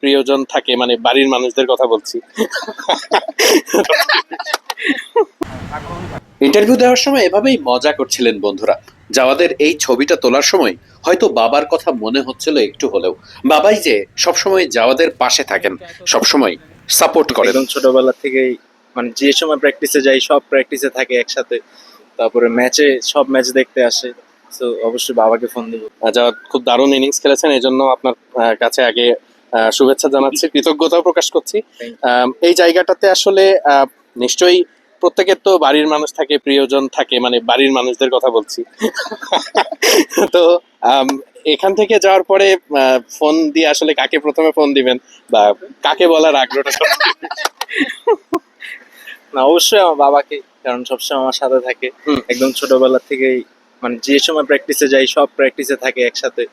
প্রিয়জন থাকে মানে বাড়ির মানুষদের কথা বলছি। ইন্টারভিউ দেওয়ার সময় এভাবেই মজা করছিলেন বন্ধুরা। জাওয়াদের এই ছবিটা তোলার সময় হয়তো বাবার কথা মনে হচ্ছিল একটু হলেও। বাবাই যে সবসময় জাওয়াদের পাশে থাকেন সবসময় সাপোর্ট করেন। ছোটবেলা থেকেই মানে যে সময় প্র্যাকটিসে যাই সব প্র্যাকটিসে থাকে একসাথে। তারপরে ম্যাচে সব ম্যাচ দেখতে আসে। তো অবশ্যই বাবাকে ফোন দিব। জাওয়াদ খুব দারুণ ইনিংস খেলেছেন এই জন্য আপনার কাছে আগে শুভেচ্ছা জানাচ্ছি কৃতজ্ঞতাও প্রকাশ করছি। এই জায়গাটাতে আসলে নিশ্চয়ই প্রত্যেকের তো বাড়ির মানুষ থাকে প্রিয়জন থাকে মানে বাড়ির মানুষদের কথা বলছি। তো এখান থেকে যাওয়ার পরে ফোন দিয়ে আসলে কাকে প্রথমে ফোন দিবেন বা কাকে বলার আগ্রহটা না অবশ্যই আমার বাবাকে কারণ সবসময় আমার সাথে থাকে। একদম ছোটবেলা থেকেই মানে যে সময় প্র্যাকটিসে যাই সব প্র্যাকটিসে থাকে একসাথে।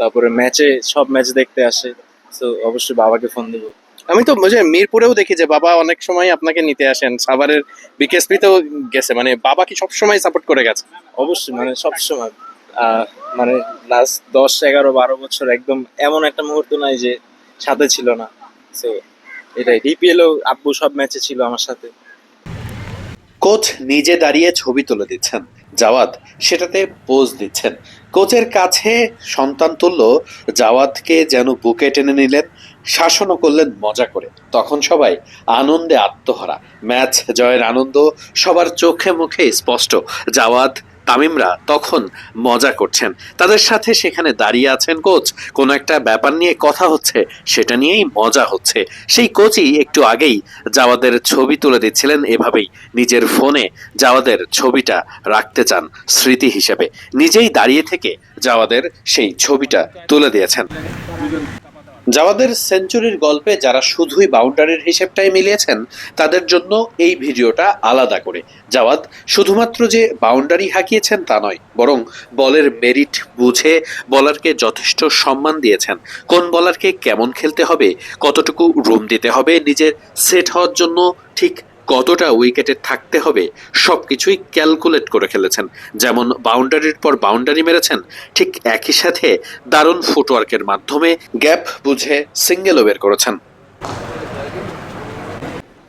তারপরে ম্যাচে সব ম্যাচ দেখতে আসে। তো অবশ্যই বাবাকে ফোন দেবো। আমি তো বুঝে মিরপুরেও দেখি যে বাবা অনেক সময় আপনাকে নিতে আসেন। সাভারের বিকেএসপিতেও গেছে। মানে বাবা কি সবসময় সাপোর্ট করে গেছে? অবশ্যই মানে সবসময়। আহ, মানে লাস্ট দশ এগারো বারো বছর একদম এমন একটা মুহূর্ত নাই যে সাথে ছিল না। তো এটাই। ডিপিএলও আব্বু সব ম্যাচে ছিল আমার সাথে। কোচ নিজে দাঁড়িয়ে ছবি তুলে দিচ্ছেন। জাওয়াত সেটাতে পোজ দিচ্ছেন। কোচের কাছে সন্তান তুল্য জাওয়াতকে যেন বুকে টেনে নিলেন, শাসনও করলেন মজা করে। তখন সবাই আনন্দে আত্মহারা। ম্যাচ জয়ের আনন্দ সবার চোখে মুখে স্পষ্ট। জাওয়াদ তামিমরা তখন মজা করছেন। তাদের সাথে সেখানে দাঁড়িয়ে আছেন কোচ। কোনো একটা ব্যাপার নিয়ে কথা হচ্ছে, সেটা নিয়েই মজা হচ্ছে। সেই কোচই একটু আগেই জাওয়াদের ছবি তুলে দিচ্ছিলেন এভাবেই। নিজের ফোনে জাওয়াদের ছবিটা রাখতে চান স্মৃতি হিসেবে। নিজেই দাঁড়িয়ে থেকে জাওয়াদের সেই ছবিটা তুলে দিয়েছেন। জাওয়াদের সেঞ্চুরির গল্পে যারা শুধুই বাউন্ডারির হিসেবটাই মিলিয়েছেন, তাদের জন্য এই ভিডিওটা আলাদা করে। জাওয়াদ শুধুমাত্র যে বাউন্ডারি হাঁকিয়েছেন তা নয়, বরং বলের মেরিট বুঝে বলারকে যথেষ্ট সম্মান দিয়েছেন। কোন বলারকে কেমন খেলতে হবে, কতটুকু রুম দিতে হবে, নিজের সেট হওয়ার জন্য ঠিক কতটা উইকেটে থাকতে হবে সব কিছুই ক্যালকুলেট করে খেলেছেন। যেমন বাউন্ডারির পর বাউন্ডারি মেরেছেন, ঠিক একই সাথে দারুণ ফুটওয়ার্কের মাধ্যমে গ্যাপ বুঝে সিঙ্গেলও বের করেছেন।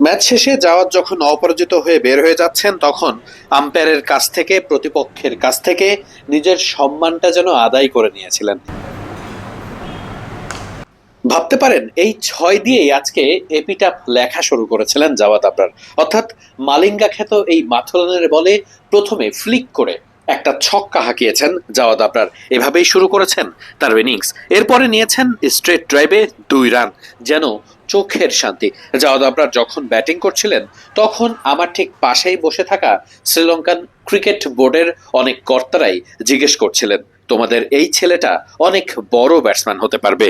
ম্যাচ শেষে জাওয়াদ যখন অপরাজিত হয়ে বের হয়ে যাচ্ছেন, তখন আম্পায়ারের কাছ থেকে, প্রতিপক্ষের কাছ থেকে নিজের সম্মানটা যেন আদায় করে নিয়েছিলেন। ভাবতে পারেন, এই ছয় দিয়েই আজকে এপিটাপ লেখা শুরু করেছিলেন জাওয়াদ আবরার। অর্থাৎ মালিঙ্গা খ্যাত এই মাথুরানের বলে প্রথমে ফ্লিক করে একটা ছক্কা হাঁকিয়েছেন জাওয়াদ আবরার। এভাবেই শুরু করেছেন তার ইনিংস এরপরে নিয়েছেন স্ট্রেট ড্রাইভে দুই রান যেন চোখের শান্তি। জাওয়াদ আবরার যখন ব্যাটিং করছিলেন, তখন আমার ঠিক পাশেই বসে থাকা শ্রীলঙ্কান ক্রিকেট বোর্ডের অনেক কর্তারাই জিজ্ঞেস করছিলেন, তোমাদের এই ছেলেটা অনেক বড় ব্যাটসম্যান হতে পারবে?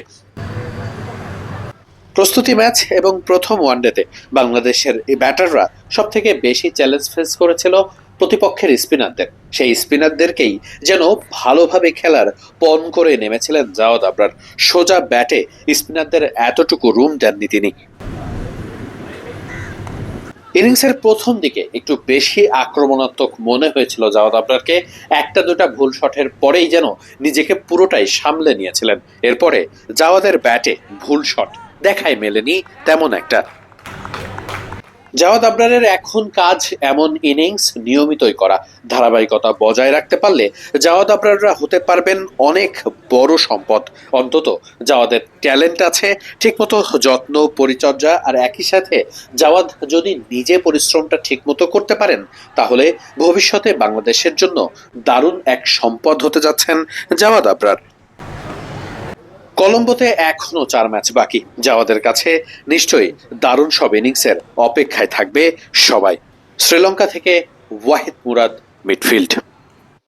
প্রস্তুতি ম্যাচ এবং প্রথম ওয়ানডেতে বাংলাদেশের এই ব্যাটাররা সব থেকে বেশি চ্যালেঞ্জ ফেস করেছিল প্রতিপক্ষের স্পিনারদের। সেই স্পিনারদেরকেই যেন ভালোভাবে খেলার পণ করে নেমেছিলেন জাওয়াদ আবরার। সোজা ব্যাটে স্পিনারদের এতটুকু রুম দেননি তিনি। ইনিংসের প্রথম দিকে একটু বেশি আক্রমণাত্মক মনে হয়েছিল জাওয়াদ আবরারকে। একটা দুটা ভুল শটের পরেই যেন নিজেকে পুরোটাই সামলে নিয়েছিলেন। এরপরে জাওয়াদের ব্যাটে ভুল শট। দেখাই মেলেনি তেমন একটা। জাওয়াদ আবরারের এখন কাজ এমন ইনিংস নিয়মিতই করা। ধারাবাহিকতা বজায় রাখতে পারলে জাওয়াদ আবরাররা হতে পারবেন অনেক বড় সম্পদ। অন্তত জাওয়াদের ট্যালেন্ট আছে, ঠিকমতো যত্ন, পরিচর্যা আর একই সাথে জাওয়াদ যদি নিজে পরিশ্রমটা ঠিকমতো করতে পারেন, তাহলে ভবিষ্যতে বাংলাদেশের জন্য দারুণ এক সম্পদ হতে যাচ্ছেন জাওয়াদ আবরার। কলম্বোতে এখনও চার ম্যাচ বাকি। যাওয়াদের কাছে নিশ্চয়ই দারুণ সব ইনিংসের অপেক্ষায় থাকবে সবাই। শ্রীলঙ্কা থেকে ওয়াহিদ মুরাদ, মিডফিল্ড।